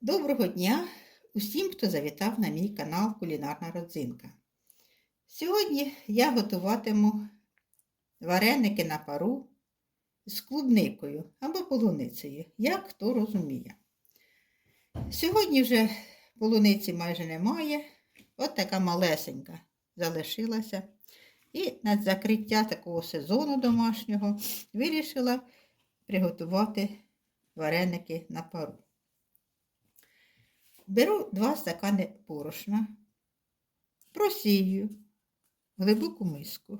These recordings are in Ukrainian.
Доброго дня усім, хто завітав на мій канал Кулінарна родзинка. Сьогодні я готуватиму вареники на пару з клубникою або полуницею, як хто розуміє. Сьогодні вже полуниці майже немає, от така малесенька залишилася. І на закриття такого сезону домашнього вирішила приготувати вареники на пару. Беру два стакани борошна, просію в глибоку миску.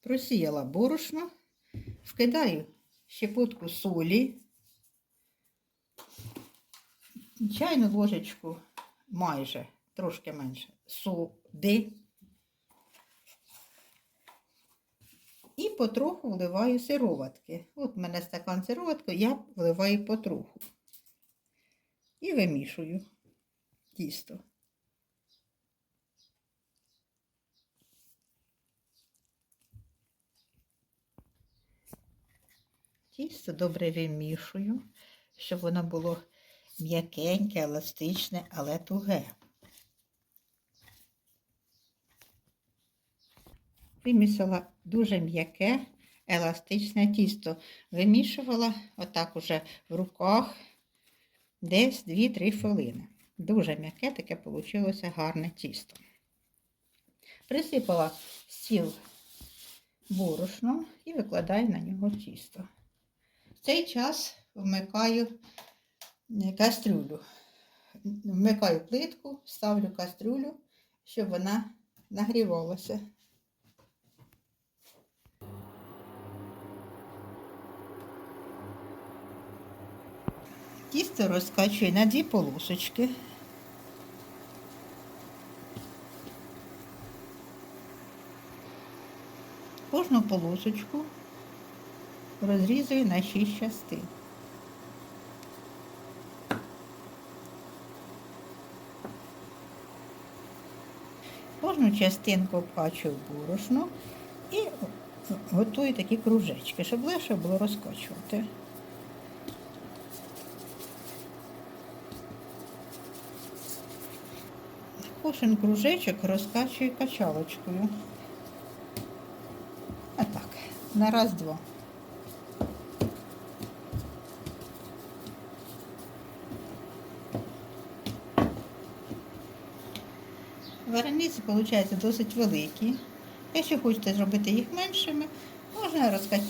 Просіяла борошно, вкидаю щепотку солі, чайну ложечку майже, трошки менше, соди. І потроху вливаю сироватки. От в мене стакан сироватки, я вливаю потроху. І вимішую тісто. Тісто добре вимішую, щоб воно було м'якеньке, еластичне, але туге. Вимісила дуже м'яке, еластичне тісто. Вимішувала отак уже в руках десь 2-3 хвилини. Дуже м'яке таке вийшло гарне тісто. Присипала стіл борошно і викладаю на нього тісто. В цей час вмикаю кастрюлю. Вмикаю плитку, ставлю кастрюлю, щоб вона нагрівалася. Тісто розкачую на дві полосочки. Кожну полосочку розрізую на 6 частин. Кожну частинку обкачую борошно і готую такі кружечки, щоб легше було розкачувати. Кожен кружечок розкачую качалочкою. А так, на раз-два. Варениці, виходить, досить великі. Якщо хочете зробити їх меншими, можна е,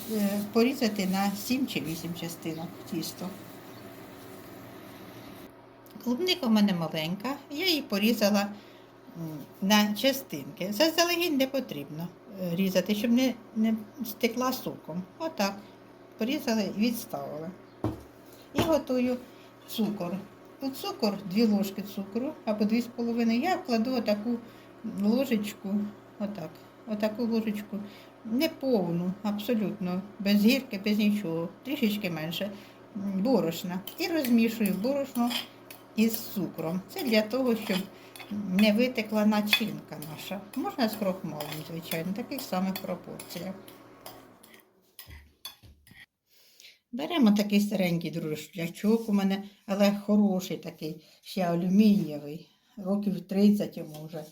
порізати на 7 чи 8 частинок тісто. Клубника в мене маленька, я її порізала на частинки. Заздалегідь не потрібно е, різати, щоб не, не стекла соком. Отак. Порізала і відставила. І готую цукор. У цукор, дві ложки цукру або дві з половиною, я вкладу отаку ложечку, отак, отаку ложечку, не повну, абсолютно, без гірки, без нічого, трішечки менше борошна. І розмішую борошно із цукром. Це для того, щоб не витекла начинка наша. Можна з крохмалем, звичайно, в таких самих пропорціях. Беремо такий старенький дружлячок у мене, але хороший такий, ще алюмінієвий, років 30 йому вже.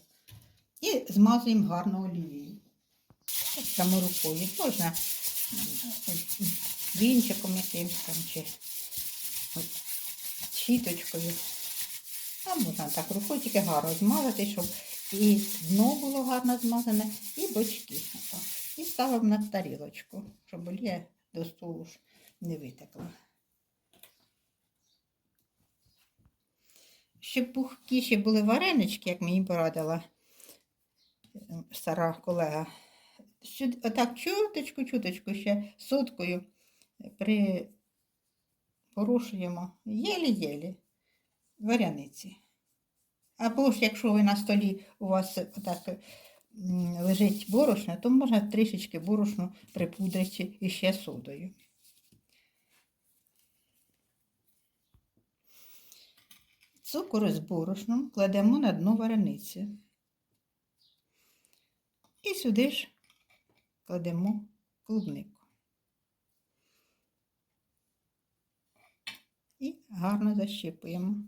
І змазуємо гарно олією. Ось Прямо рукою. Можна вінчиком якимось там чи щіточкою. А можна так рукою гарно змазати, щоб і дно було гарно змазане, і бочки. І ставимо на тарілочку, щоб олія до столу ж не витекла. Щоб пухкіші були варенички, як мені порадила е, стара колега. Отак чуточку, чуточку ще соткою припорошуємо єлі-єлі варяниці. Або ж якщо ви на столі у вас отак лежить борошно, то можна трішечки борошну припудрити іще содою. Цукор з борошном кладемо на дно варениці. І сюди ж кладемо клубнику. Гарно защіпуємо.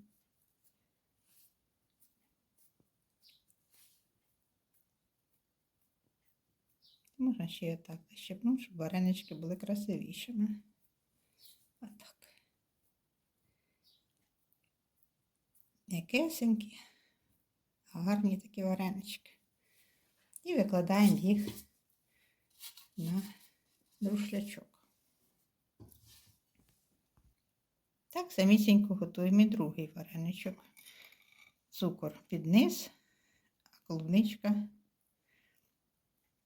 Можна ще так защипнути, щоб варенички були красивішими. Отак. М'якесенькі, гарні такі варенички. І викладаємо їх на друшлячок. Так самісінько готуємо і другий вареничок. Цукор під низ, а клубничка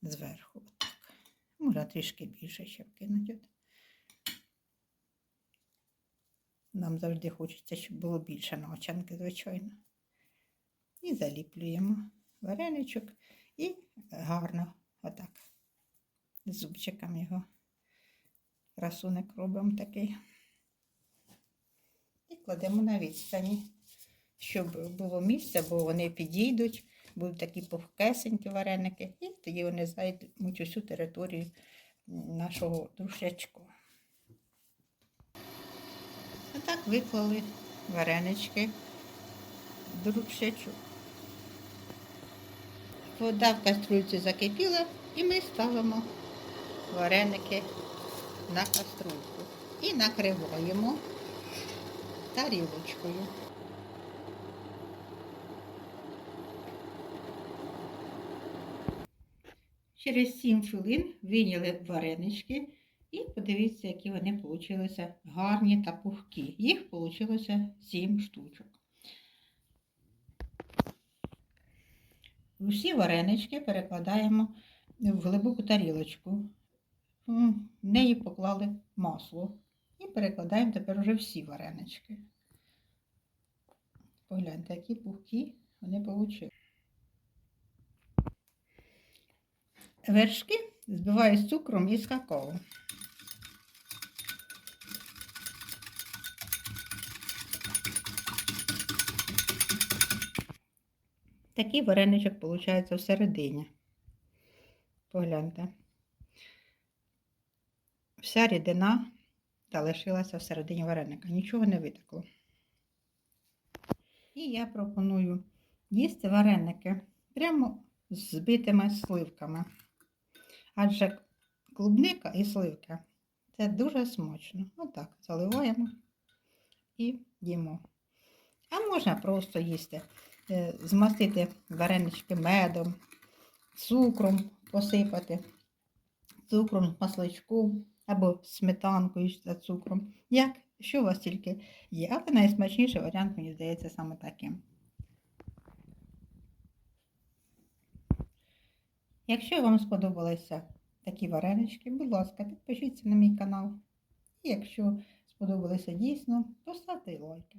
зверху. Отак. Можна трішки більше ще вкинути. Нам завжди хочеться, щоб було більше начинки, звичайно. І заліплюємо вареничок і гарно отак. З Зубчиком його красуник робимо такий. Кладемо на відстані, щоб було місце, бо вони підійдуть, будуть такі пухкесенькі вареники, і тоді вони займуть усю територію нашого друшечку. А так виклали варенички друшечок. Вода в каструльці закипіла, і ми ставимо вареники на каструльку і накриваємо тарілочкою. Через 7 хвилин виняли варенички і подивіться, які вони вийшли гарні та пухкі. Їх вийшло 7 штучок. Усі варенички перекладаємо в глибоку тарілочку. В неї поклали масло. І перекладаємо тепер вже всі варенички. Погляньте, які пухкі вони вийшли. Вершки збиваю з цукром і з какао. Такий вареничок виходить всередині. Погляньте. Вся рідина та лишилася всередині вареника. Нічого не витекло. І я пропоную їсти вареники прямо з збитими сливками. Адже клубника і сливки це дуже смачно. Отак заливаємо і їмо. А можна просто їсти, е, змастити варенички медом, цукром посипати, цукром, масличком або сметанкою та цукром. Як, що у вас тільки є. Але найсмачніший варіант, мені здається, саме таким. Якщо вам сподобалися такі варенички, будь ласка, підпишіться на мій канал. І якщо сподобалися дійсно, поставте лайки.